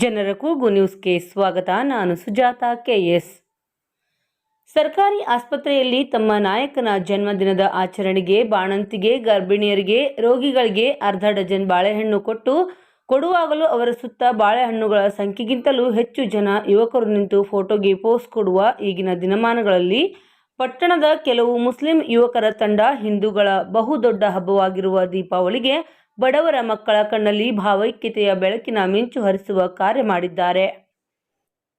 ಜನರ ಕೂಗು ನ್ಯೂಸ್ಗೆ ಸ್ವಾಗತ. ನಾನು ಸುಜಾತ ಕೆಎಸ್. ಸರ್ಕಾರಿ ಆಸ್ಪತ್ರೆಯಲ್ಲಿ ತಮ್ಮ ನಾಯಕನ ಜನ್ಮದಿನದ ಆಚರಣೆಗೆ, ಬಾಣಂತಿಗೆ, ಗರ್ಭಿಣಿಯರಿಗೆ, ರೋಗಿಗಳಿಗೆ ಅರ್ಧ ಡಜನ್ ಬಾಳೆಹಣ್ಣು ಕೊಟ್ಟು, ಕೊಡುವಾಗಲೂ ಅವರ ಸುತ್ತ ಬಾಳೆಹಣ್ಣುಗಳ ಸಂಖ್ಯೆಗಿಂತಲೂ ಹೆಚ್ಚು ಜನ ಯುವಕರು ನಿಂತು ಫೋಟೋಗೆ ಪೋಸ್ ಕೊಡುವ ಈಗಿನ ದಿನಮಾನಗಳಲ್ಲಿ, ಪಟ್ಟಣದ ಕೆಲವು ಮುಸ್ಲಿಂ ಯುವಕರ ತಂಡ ಹಿಂದೂಗಳ ಬಹುದೊಡ್ಡ ಹಬ್ಬವಾಗಿರುವ ದೀಪಾವಳಿಗೆ ಬಡವರ ಮಕ್ಕಳ ಕಣ್ಣಲ್ಲಿ ಭಾವೈಕ್ಯತೆಯ ಬೆಳಕಿನ ಮಿಂಚು ಹರಿಸುವ ಕಾರ್ಯ ಮಾಡಿದ್ದಾರೆ.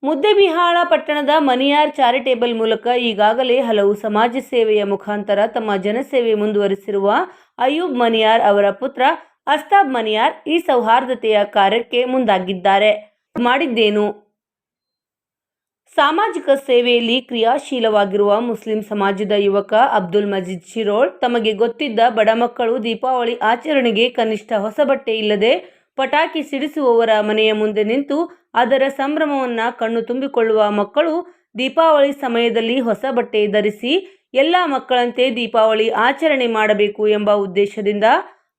ಮುದ್ದೆಬಿಹಾಳ ಪಟ್ಟಣದ ಮನಿಯಾರ್ ಚಾರಿಟೇಬಲ್ ಮೂಲಕ ಈಗಾಗಲೇ ಹಲವು ಸಮಾಜ ಸೇವೆಯ ಮುಖಾಂತರ ತಮ್ಮ ಜನಸೇವೆ ಮುಂದುವರಿಸಿರುವ ಅಯೂಬ್ ಮನಿಯಾರ್ ಅವರ ಪುತ್ರ ಅಸ್ತಾಬ್ ಮನಿಯಾರ್ ಈ ಸೌಹಾರ್ದತೆಯ ಕಾರ್ಯಕ್ಕೆ ಮುಂದಾಗಿದ್ದಾರೆ. ಮಾಡಿದ್ದೇನು? ಸಾಮಾಜಿಕ ಸೇವೆಯಲ್ಲಿ ಕ್ರಿಯಾಶೀಲವಾಗಿರುವ ಮುಸ್ಲಿಂ ಸಮಾಜದ ಯುವಕ ಅಬ್ದುಲ್ ಮಜೀದ್ ಶಿರೋಳ್ ತಮಗೆ ಗೊತ್ತಿದ್ದ ಬಡ ಮಕ್ಕಳು ದೀಪಾವಳಿ ಆಚರಣೆಗೆ ಕನಿಷ್ಠ ಹೊಸ ಬಟ್ಟೆ ಇಲ್ಲದೆ ಪಟಾಕಿ ಸಿಡಿಸುವವರ ಮನೆಯ ಮುಂದೆ ನಿಂತು ಅದರ ಸಂಭ್ರಮವನ್ನು ಕಣ್ಣು ತುಂಬಿಕೊಳ್ಳುವ ಮಕ್ಕಳು ದೀಪಾವಳಿ ಸಮಯದಲ್ಲಿ ಹೊಸ ಬಟ್ಟೆ ಧರಿಸಿ ಎಲ್ಲ ಮಕ್ಕಳಂತೆ ದೀಪಾವಳಿ ಆಚರಣೆ ಮಾಡಬೇಕು ಎಂಬ ಉದ್ದೇಶದಿಂದ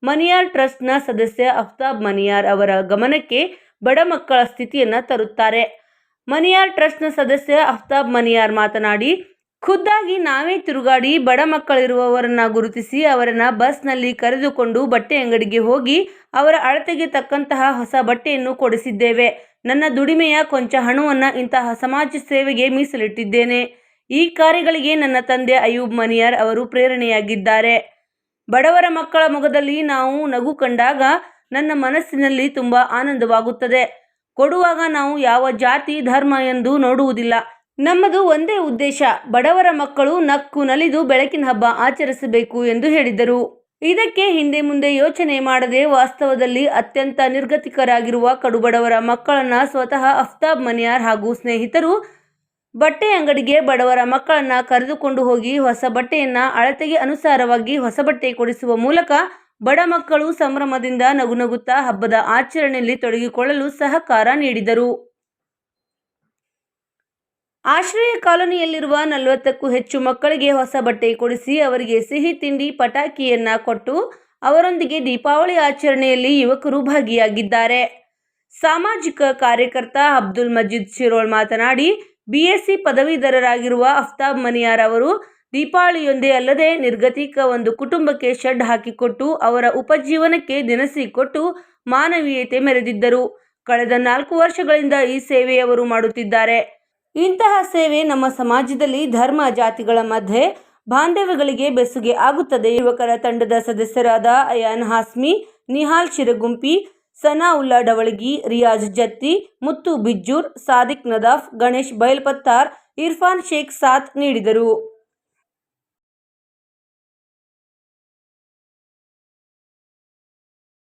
ಮನಿಯಾರ್ ಟ್ರಸ್ಟ್ನ ಸದಸ್ಯ ಅಫ್ತಾಬ್ ಮನಿಯಾರ್ ಅವರ ಗಮನಕ್ಕೆ ಬಡ ಮಕ್ಕಳ ಸ್ಥಿತಿಯನ್ನು ತರುತ್ತಾರೆ. ಮನಿಯಾರ್ ಟ್ರಸ್ಟ್ನ ಸದಸ್ಯ ಅಫ್ತಾಬ್ ಮನಿಯಾರ್ ಮಾತನಾಡಿ, ಖುದ್ದಾಗಿ ನಾವೇ ತಿರುಗಾಡಿ ಬಡ ಮಕ್ಕಳಿರುವವರನ್ನ ಗುರುತಿಸಿ ಅವರನ್ನ ಬಸ್ನಲ್ಲಿ ಕರೆದುಕೊಂಡು ಬಟ್ಟೆ ಅಂಗಡಿಗೆ ಹೋಗಿ ಅವರ ಅಳತೆಗೆ ತಕ್ಕಂತಹ ಹೊಸ ಬಟ್ಟೆಯನ್ನು ಕೊಡಿಸಿದ್ದೇವೆ. ನನ್ನ ದುಡಿಮೆಯ ಕೊಂಚ ಹಣವನ್ನು ಇಂತಹ ಸಮಾಜ ಸೇವೆಗೆ ಮೀಸಲಿಟ್ಟಿದ್ದೇನೆ. ಈ ಕಾರ್ಯಗಳಿಗೆ ನನ್ನ ತಂದೆ ಅಯೂಬ್ ಮನಿಯಾರ್ ಅವರು ಪ್ರೇರಣೆಯಾಗಿದ್ದಾರೆ. ಬಡವರ ಮಕ್ಕಳ ಮುಖದಲ್ಲಿ ನಾವು ನಗು ಕಂಡಾಗ ನನ್ನ ಮನಸ್ಸಿನಲ್ಲಿ ತುಂಬ ಆನಂದವಾಗುತ್ತದೆ. ಕೊಡುವಾಗ ನಾವು ಯಾವ ಜಾತಿ, ಧರ್ಮ ಎಂದು ನೋಡುವುದಿಲ್ಲ. ನಮ್ಮದು ಒಂದೇ ಉದ್ದೇಶ, ಬಡವರ ಮಕ್ಕಳು ನಕ್ಕು ನಲಿದು ಬೆಳಕಿನ ಹಬ್ಬ ಆಚರಿಸಬೇಕು ಎಂದು ಹೇಳಿದರು. ಇದಕ್ಕೆ ಹಿಂದೆ ಮುಂದೆ ಯೋಚನೆ ಮಾಡದೆ ವಾಸ್ತವದಲ್ಲಿ ಅತ್ಯಂತ ನಿರ್ಗತಿಕರಾಗಿರುವ ಕಡುಬಡವರ ಮಕ್ಕಳನ್ನ ಸ್ವತಃ ಅಫ್ತಾಬ್ ಮನಿಯಾರ್ ಹಾಗೂ ಸ್ನೇಹಿತರು ಬಟ್ಟೆ ಅಂಗಡಿಗೆ ಬಡವರ ಮಕ್ಕಳನ್ನ ಕರೆದುಕೊಂಡು ಹೋಗಿ ಹೊಸ ಬಟ್ಟೆಯನ್ನ ಅಳತೆಗೆ ಅನುಸಾರವಾಗಿ ಹೊಸ ಬಟ್ಟೆ ಕೊಡಿಸುವ ಮೂಲಕ ಬಡ ಮಕ್ಕಳು ಸಂಭ್ರಮದಿಂದ ನಗುನಗುತ್ತಾ ಹಬ್ಬದ ಆಚರಣೆಯಲ್ಲಿ ತೊಡಗಿಕೊಳ್ಳಲು ಸಹಕಾರ ನೀಡಿದರು. ಆಶ್ರಯ ಕಾಲೋನಿಯಲ್ಲಿರುವ ನಲವತ್ತಕ್ಕೂ ಹೆಚ್ಚು ಮಕ್ಕಳಿಗೆ ಹೊಸ ಬಟ್ಟೆ ಕೊಡಿಸಿ ಅವರಿಗೆ ಸಿಹಿ ತಿಂಡಿ, ಪಟಾಕಿಯನ್ನ ಕೊಟ್ಟು ಅವರೊಂದಿಗೆ ದೀಪಾವಳಿ ಆಚರಣೆಯಲ್ಲಿ ಯುವಕರು ಭಾಗಿಯಾಗಿದ್ದಾರೆ. ಸಾಮಾಜಿಕ ಕಾರ್ಯಕರ್ತ ಅಬ್ದುಲ್ ಮಜೀದ್ ಶಿರೋಳ್ ಮಾತನಾಡಿ ಬಿಎಸ್ಸಿ ಪದವೀಧರರಾಗಿರುವ ಅಫ್ತಾಬ್ ಮನಿಯಾರ್ ಅವರು ದೀಪಾವಳಿಯೊಂದೇ ಅಲ್ಲದೆ ನಿರ್ಗತಿಕ ಒಂದು ಕುಟುಂಬಕ್ಕೆ ಶೆಡ್ ಹಾಕಿಕೊಟ್ಟು ಅವರ ಉಪಜೀವನಕ್ಕೆ ದಿನಸಿ ಕೊಟ್ಟು ಮಾನವೀಯತೆ ಮೆರೆದಿದ್ದರು. ಕಳೆದ ನಾಲ್ಕು ವರ್ಷಗಳಿಂದ ಈ ಸೇವೆಯವರು ಮಾಡುತ್ತಿದ್ದಾರೆ. ಇಂತಹ ಸೇವೆ ನಮ್ಮ ಸಮಾಜದಲ್ಲಿ ಧರ್ಮ ಜಾತಿಗಳ ಮಧ್ಯೆ ಬಾಂಧವ್ಯಗಳಿಗೆ ಬೆಸುಗೆ ಆಗುತ್ತದೆ. ಯುವಕರ ತಂಡದ ಸದಸ್ಯರಾದ ಅಯಾನ್ ಹಾಸ್ಮಿ, ನಿಹಾಲ್ ಶಿರಗುಂಪಿ ಸನಾವುಲ್ಲಾ ಡವಳಗಿ, ರಿಯಾಜ್ ಜತ್ತಿ, ಮುತ್ತು ಬಿಜ್ಜೂರ್, ಸಾದಿಕ್ ನದಾಫ್, ಗಣೇಶ್ ಬೈಲ್ಪತ್ತಾರ್ ಇರ್ಫಾನ್ ಶೇಖ್ ಸಾಥ್ ನೀಡಿದರು.